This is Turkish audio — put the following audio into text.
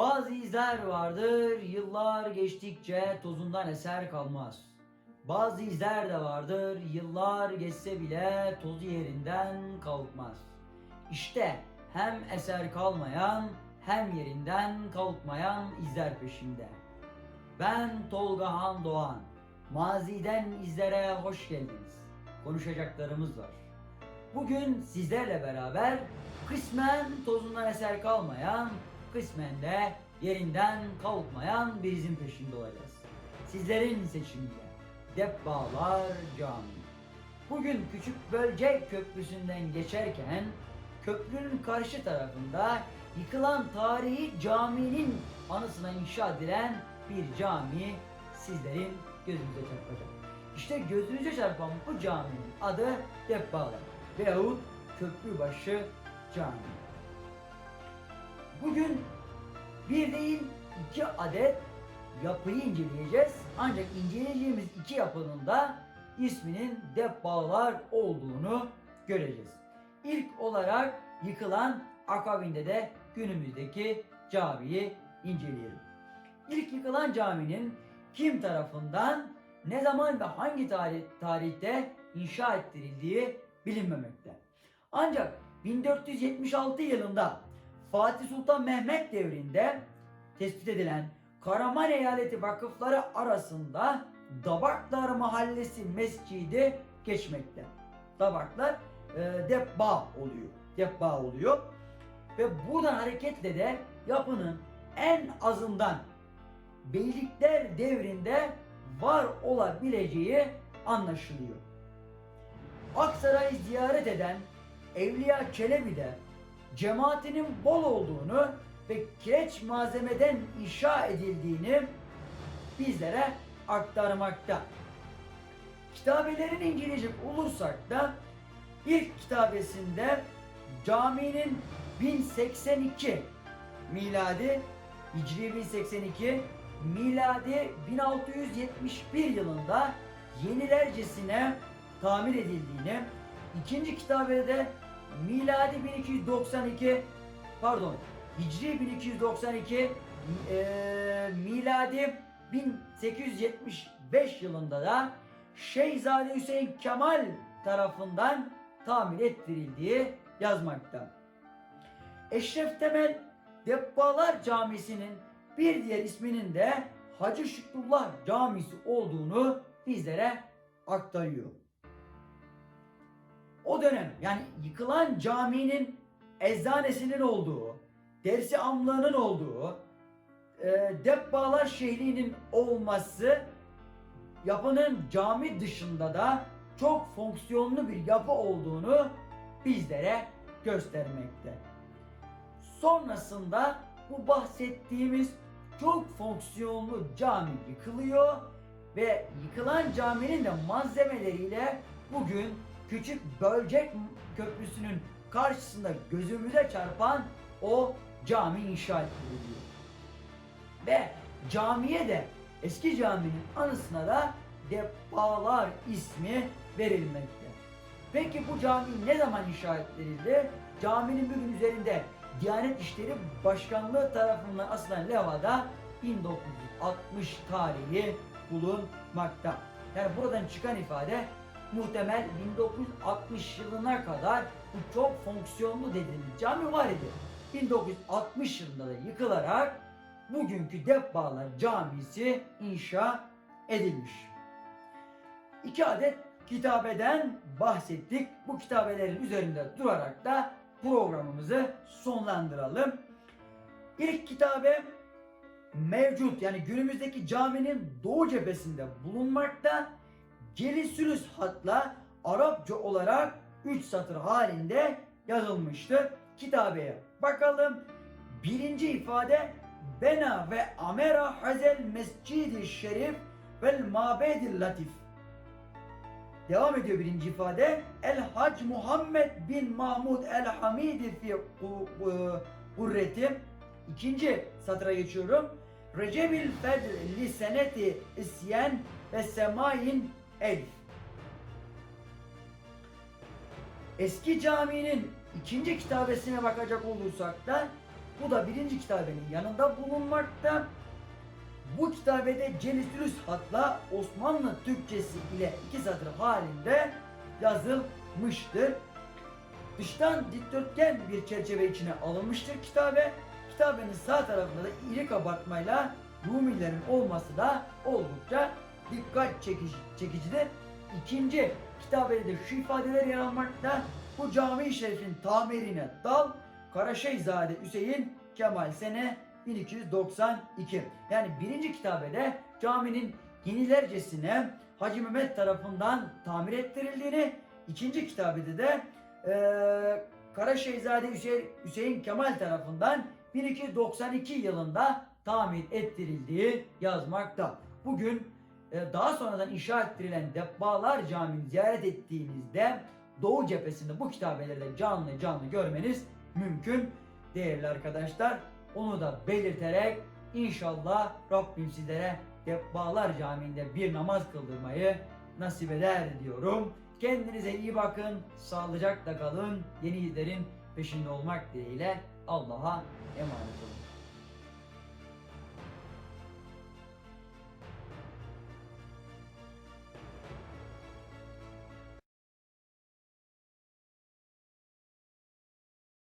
Bazı izler vardır, yıllar geçtikçe tozundan eser kalmaz. Bazı izler de vardır, yıllar geçse bile tozu yerinden kalkmaz. İşte hem eser kalmayan hem yerinden kalkmayan izler peşimde. Ben Tolga Han Doğan. Maziden izlere hoş geldiniz. Konuşacaklarımız var. Bugün sizlerle beraber kısmen tozundan eser kalmayan, kısmen de yerinden kalkmayan bir izin peşinde olacağız. Sizlerin seçiminde Debbalar Camii. Bugün Küçük Bölcek Köprüsü'nden geçerken köprünün karşı tarafında yıkılan tarihi caminin anısına inşa edilen bir cami sizlerin gözünüze çarpacak. İşte gözünüze çarpan bu caminin adı Debbalar veyahut Köprübaşı Camii. Bugün bir değil iki adet yapıyı inceleyeceğiz. Ancak inceleyeceğimiz iki yapının da isminin Debbalar olduğunu göreceğiz. İlk olarak yıkılan akabinde de günümüzdeki camiyi inceleyelim. İlk yıkılan caminin kim tarafından ne zaman ve hangi tarih, tarihte inşa ettirildiği bilinmemekte. Ancak 1476 yılında Fatih Sultan Mehmet devrinde tespit edilen Karaman Eyaleti vakıfları arasında Dabaklar Mahallesi Mescidi geçmekte. Dabaklar e, debba oluyor. Debba oluyor. Ve buradan hareketle de yapının en azından beylikler devrinde var olabileceği anlaşılıyor. Aksaray'ı ziyaret eden Evliya Çelebi de cemaatinin bol olduğunu ve kireç malzemeden inşa edildiğini bizlere aktarmakta. Kitabelerini inceleyecek olursak da ilk kitabesinde caminin 1082 miladi Hicri 1082 miladi 1671 yılında yenilercesine tamir edildiğini, ikinci kitabede miladi 1292 pardon Hicri 1292 e, miladi 1875 yılında da Şeyhzade Hüseyin Kemal tarafından tamir ettirildiği yazmakta. Eşref Temel Debbalar Camisi'nin bir diğer isminin de Hacı Şükrullah Camisi olduğunu bizlere aktarıyor. O dönem yani yıkılan caminin eczanesinin olduğu, dersi amlığının olduğu, e, Debbalar şehrinin olması yapının cami dışında da çok fonksiyonlu bir yapı olduğunu bizlere göstermekte. Sonrasında bu bahsettiğimiz çok fonksiyonlu cami yıkılıyor ve yıkılan caminin de malzemeleriyle bugün küçük Bölcek Köprüsü'nün karşısında gözümüze çarpan o cami inşa ediliyor. Ve camiye de eski caminin anısına da Debbalar ismi verilmekte. Peki bu cami ne zaman inşa edildi? Caminin bugün üzerinde Diyanet İşleri Başkanlığı tarafından asılan levhada 1960 tarihi bulunmakta. Yani buradan çıkan ifade muhtemel 1960 yılına kadar bu çok fonksiyonlu dediğimiz cami var idi. 1960 yılında da yıkılarak bugünkü Debbalar Camisi inşa edilmiş. İki adet kitabeden bahsettik. Bu kitabelerin üzerinde durarak da programımızı sonlandıralım. İlk kitabe mevcut yani günümüzdeki caminin doğu cephesinde bulunmakta. Gelisülüs hatla Arapça olarak 3 satır halinde yazılmıştır. Kitabeye bakalım. Birinci ifade Bena ve Amera Hazel Mescidi Şerif vel Mabedil Latif. Devam ediyor birinci ifade. El Hac Muhammed bin Mahmud El Hamidi fi Kurreti. İkinci satıra geçiyorum. Recebil Fedr li seneti isyen ve semayin elf. Eski caminin ikinci kitabesine bakacak olursak da Bu da birinci kitabenin yanında bulunmakta. Bu kitabede Celisülüs hatla Osmanlı Türkçesi ile iki satır halinde yazılmıştır. Dıştan dikdörtgen bir çerçeve içine alınmıştır kitabe. Kitabenin sağ tarafında da iri kabartmayla Rumilerin olması da oldukça dikkat çekici, çekicidir. İkinci kitabede de şu ifadeler yer almakta. Bu cami-i şerifin tamirine dal Karaşehzade Hüseyin Kemal sene 1292. Yani birinci kitabede caminin yenilercesine Hacı Mehmet tarafından tamir ettirildiğini, ikinci kitabede de eee Karaşehzade Hüseyin, Hüseyin Kemal tarafından 1292 yılında tamir ettirildiği yazmakta. Bugün e, daha sonradan inşa ettirilen Debbalar Camii'ni ziyaret ettiğinizde Doğu cephesinde bu kitabeleri canlı canlı görmeniz mümkün değerli arkadaşlar. Onu da belirterek inşallah Rabbim sizlere Debbalar Camii'nde bir namaz kıldırmayı nasip eder diyorum. Kendinize iyi bakın, sağlıcakla kalın, yeni izlerin peşinde olmak dileğiyle Allah'a emanet olun.